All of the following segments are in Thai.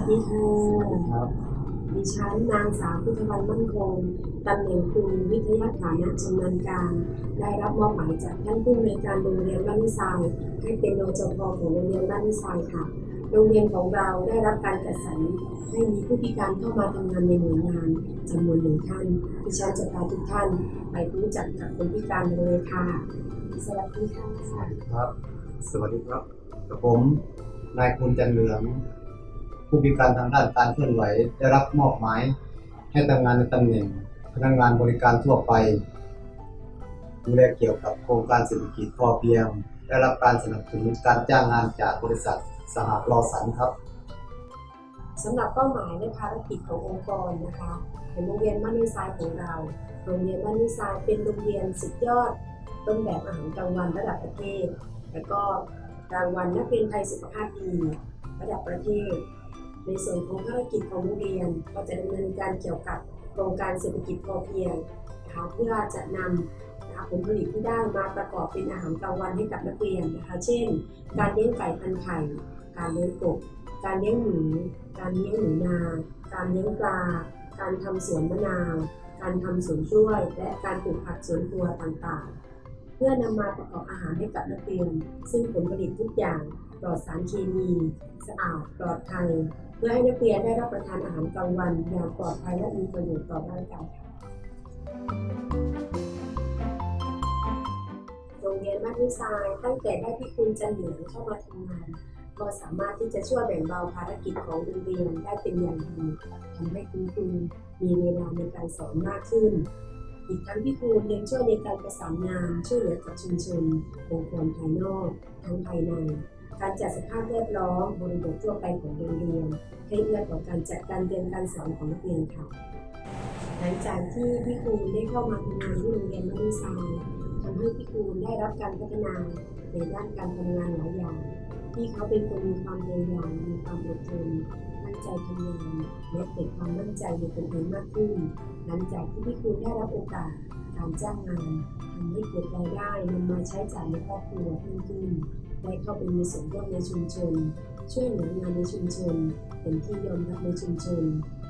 สดีค่ะครับดิฉันนางสาวพุทธวันมั่นคงตำแหน่งครูวิทยาฐานะชำนาญการ ได้รับมอบหมายจากท่านผู้อำนวยการโรงเรียนบ้านนิสายให้เป็นโนจพของโรงเรียนบ้านนิสายค่ะ โรงเรียนของเราได้รับการจัดสรรให้มีผู้พิการเข้ามาทำงานในหน่วยงานจำนวนหนึ่งท่านดิฉันจะพาทุกท่านไปรู้จักกับคนพิการกันเลยค่ะ สวัสดีค่ะครับ สวัสดีครับกับผมนายคุณจันเหลือง ผู้พิการทางด้านการเคลื่อนไหวได้รับมอบหมายให้ทำงานในตำแหน่งพนักงานบริการทั่วไป ดูแลเกี่ยวกับโครงการเศรษฐกิจพอเพียง ได้รับการสนับสนุนการจ้างงานจากบริษัทสหกรณ์สันครับสำหรับเป้าหมายและภารกิจขององค์กรนะคะเป็นโรงเรียนบ้านนิสายของเรา โรงเรียนบ้านนิสายเป็นโรงเรียนสุดยอด ต้นแบบอาหารกลางวันระดับประเทศ และก็รางวัลนักเรียนไทยสุขภาพดีระดับประเทศ ในส่วนของภารกิจของโรงเรียนก็จะดำเนินการเกี่ยวกับโครงการเศรษฐกิจพอเพียงนะคะเพื่อจะนำนะคะผลผลิตที่ได้มาประกอบเป็นอาหารกลางวันให้กับนักเรียนนะคะ เช่น การเลี้ยงไก่พันไข่ การเลี้ยงกบ การเลี้ยงหมูการเลี้ยงหนูนา การเลี้ยงปลา การทำสวนมะนาว การทำสวนกล้วย และการปลูกผักสวนครัวต่างๆ เพื่อนำมาประกอบอาหารให้กับนักเรียน ซึ่งผลผลิตทุกอย่างปลอดสารเคมีสะอาดปลอดภัยเพื่อให้นักเรียนได้รับประทานอาหารกลางวันอย่างปลอดภัยและมีประโยชน์ต่อร่างกายโรงเรียนบ้านวิทรายตั้งแต่ได้พี่คุณจันเหลืองเข้ามาทำงานก็สามารถที่จะช่วยแบ่งเบาภารกิจของโรงเรียนได้เป็นอย่างดีทำให้คุณครูมีเวลาในการสอนมากขึ้น อีกทั้งพี่ครูยังช่วยในการประสานงานช่วยเหลือกับชุมชนองค์กรภายนอกทั้งภายใน การจัดสภาพแวดล้อมบริบททั่วไปของโรงเรียนให้เอื้อต่อการจัดการเรียนการสอนของนักเรียนค่ะ หลังจากที่พี่ครูได้เข้ามาทำงานที่โรงเรียนมัธยมทำให้พี่ครูได้รับการพัฒนาในด้านการทำงานหลายอย่างที่เขาเป็นคนมีความพยายามมีความอดทน ใจทำงานและเกิดความมั่นใจในตนเองมากขึ้น หลังจากที่พี่ครูได้รับโอกาสการจ้างงานทำให้เกิดรายได้นำมาใช้จ่ายในครอบครัวเพิ่มขึ้นได้เข้าไปมีส่วนร่วมในชุมชน ช่วยเหลืองานในชุมชน เป็นที่ยอมรับในชุมชน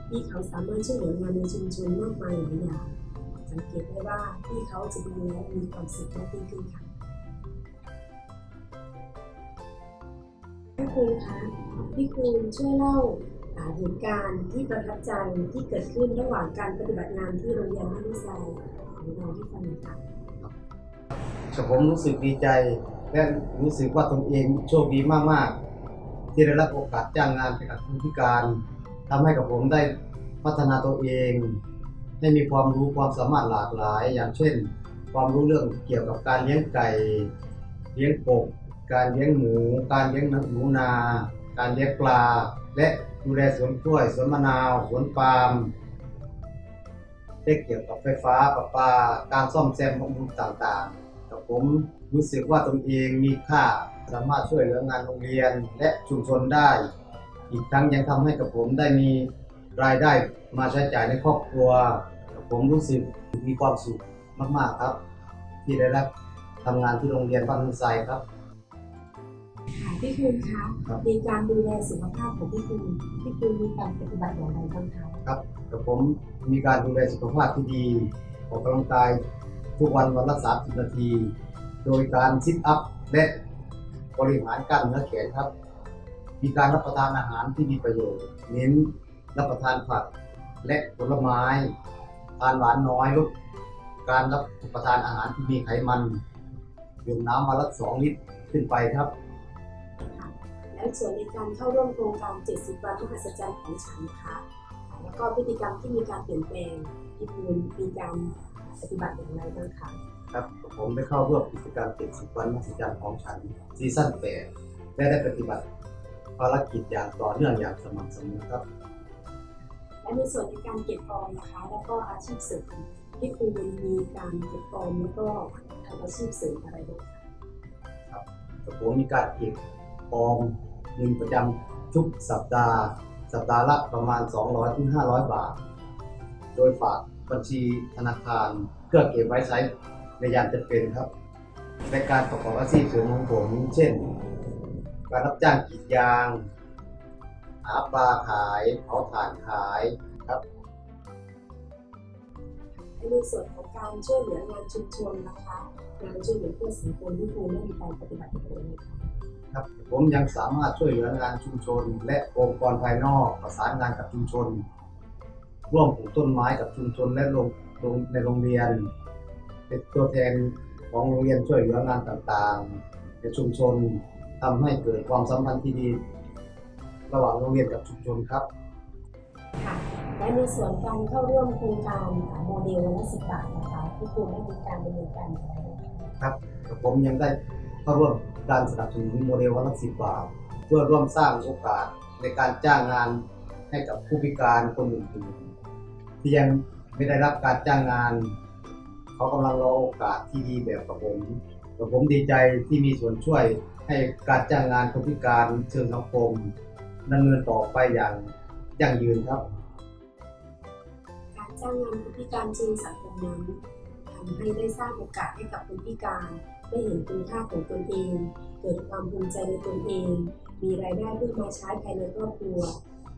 ที่เขาสามารถช่วยเหลืองานในชุมชนมากมายหลายอย่างสังเกตได้ว่าที่เขาจะดูแลมีความสุขมากยิ่งขึ้นค่ะพี่คุณคะพี่คุณช่วยเล่าอ่า เหตุการณ์ที่ประทับใจที่เกิดขึ้นระหว่างการปฏิบัติงานที่โรงเรียนมัธยมของเราที่ฟังค่ะผมรู้สึกดีใจและรู้สึกว่าตนเองโชคดีมาก ๆ ที่ได้รับโอกาสจ้างงานเป็นกับผู้พิการทำให้กับผมได้พัฒนาตัวเองให้มีความรู้ความสามารถหลากหลาย อย่างเช่น ความรู้เรื่องเกี่ยวกับการเลี้ยงไก่เลี้ยงกบการเลี้ยงหมู การเลี้ยงหนูนา การเลี้ยงปลา และ ดูแลสวนกล้วย สวนมะนาว สวนปาล์มได้เกี่ยวกับไฟฟ้าประปา การซ่อมแซมบำรุงต่างๆ แต่ผมรู้สึกว่าตนเองมีค่าสามารถช่วยเหลืองานโรงเรียนและชุมชนได้ อีกทั้งยังทำให้กับผมได้มีรายได้มาใช้จ่ายในครอบครัว ผมรู้สึกมีความสุขมากๆครับ ที่ได้รับทำงานที่โรงเรียนบ้านทุ่งไทรครับ พี่คุณคะครับในการดูแลสุขภาพของพี่คุณพี่คุณมีการปฏิบัติอย่างไรบ้างคะครับแต่ผมมีการดูแลสุขภาพที่ดีออกกำลังกายทุกวันวันละ30นาที โดยการซิทอัพและบริหารกล้ามเนื้อแขนครับ มีการรับประทานอาหารที่มีประโยชน์ เน้นรับประทานผักและผลไม้ ทานหวานน้อยลดการรับประทานอาหารที่มีไขมันดื่มน้ำวันละ2ลิตรขึ้นไปครับ และส่วนในการเข้าร่วมโครงการ 70 วันมหัศจรรย์ของฉันนะคะแล้วก็พฤติกรรมที่มีการเปลี่ยนแปลงพี่คุณมีการปฏิบัติอย่างไรบ้างคะครับผมได้เข้าร่วมกิจกรรม 70 วันมหัศจรรย์ของฉันซีซั่น8และได้ปฏิบัติภารกิจอย่างต่อเนื่องอย่างสม่ำเสมอครับ และในส่วนในการเก็บออมนะคะ แล้วก็อาชีพเสริมพี่คุณมีการเก็บออมแล้วก็ทำอาชีพเสริมอะไรบ้างคะแต่ผมมีการเก็บออม เงินประจำทุกสัปดาห์ สัปดาห์ละประมาณ 200ถึง500 บาท โดยฝากบัญชีธนาคารเพื่อเก็บไว้ใช้ในยามจำเป็นครับ ในการประกอบอาชีพเสริมของผม เช่น การรับจ้างกรีดยาง หาปลาขายเผาถ่านขายครับในส่วนของการช่วยเหลืองานชุมชนนะคะงานช่วยเหลือเพื่อสังคมที่ครูได้มีการปฏิบัติตัวนี้ค่ะ ครับผมยังสามารถช่วยเหลืองานชุมชน และองค์กรภายนอกประสานงานกับชุมชน ร่วมปลูกต้นไม้กับชุมชนและโรงโรงในโรงเรียน เป็นตัวแทนของโรงเรียนช่วยเหลืองานต่างๆ ในชุมชนทำให้เกิดความสัมพันธ์ที่ดี ระหว่างโรงเรียนกับชุมชนครับค่ะและในส่วนการเข้าร่วมโครงการโมเดลวันละสิบบาทนะคะที่ครูได้มีการดำเนินการอย่างไรบ้างคะผมยังได้ เข้าร่วมการสนับสนุนโมเดลวันละสิบบาทเพื่อร่วมสร้างโอกาสในการจ้างงานให้กับผู้พิการคนอื่นๆที่ยังไม่ได้รับการจ้างงาน เขากำลังรอโอกาสที่ดีแบบกับผมแต่ผมดีใจที่มีส่วนช่วยให้การจ้างงานคนพิการเชิงสังคมดำเนินต่อไปอย่างยั่งยืนครับ การจ้างงานคนพิการเชิงสังคมนั้นทำให้ได้สร้างโอกาสให้กับคนพิการ ได้เห็นคุณค่าของตนเอง เกิดความภูมิใจในตนเอง มีรายได้เพื่อมาใช้ภายในครอบครัว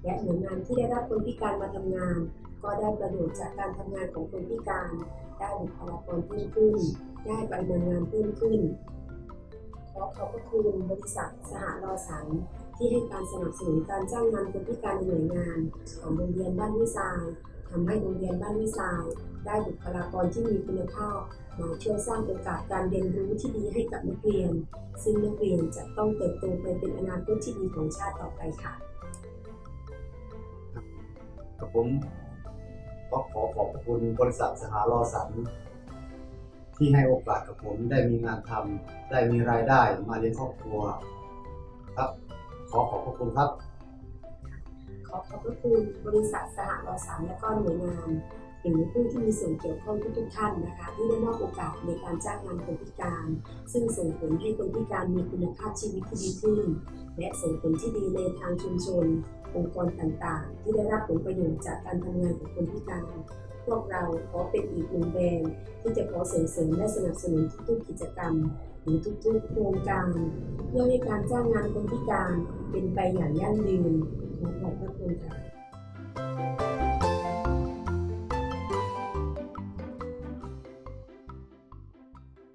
และหน่วยงานที่ได้รับคนพิการมาทำงาน ก็ได้ประโยชน์จากการทำงานของคนพิการ ได้บุคลากรเพิ่มขึ้น ได้ปริมาณงานเพิ่มขึ้นขอขอบพระคุณบริษัทสหรอสังที่ให้การสนับสนุนการจ้างงานคนพิการในหน่วยงาน ของโรงเรียนบ้านวิสายทำให้โรงเรียนบ้านวิสาย ได้บุคลากรที่มีคุณภาพมาช่วยสร้างโอกาสการเรียนรู้ที่ดีให้กับนักเรียน ซึ่งนักเรียนจะต้องเติบโตไปเป็นอนาคตที่ดีของชาติต่อไปค่ะกับผมก็ขอขอบคุณบริษัทสหรอสัน ที่ให้โอกาสกับผมได้มีงานทำได้มีรายได้มาเลี้ยงครอบครัว ครับ ขอขอบพระคุณครับ ขอขอบพระคุณบริษัทสหรอสังและก็หน่วยงาน หรือผู้ที่มีส่วนเกี่ยวข้องทุกๆท่านนะคะ ที่ได้มอบโอกาสในการจ้างงานคนพิการ ซึ่งส่งผลให้คนพิการมีคุณภาพชีวิตที่ดีขึ้น และส่งผลที่ดีในทางชุมชน องค์กรต่างๆ ที่ได้รับผลประโยชน์จากการทำงานของคนพิการ พวกเราขอเป็นอีกหนึ่งแบรนด์ที่จะขอส่งเสริมและสนับสนุนทุกๆกิจกรรม หรือทุกๆโครงการ เพื่อให้การจ้างงานคนพิการเป็นไปอย่างยั่งยืนขอขอบพระคุณค่ะ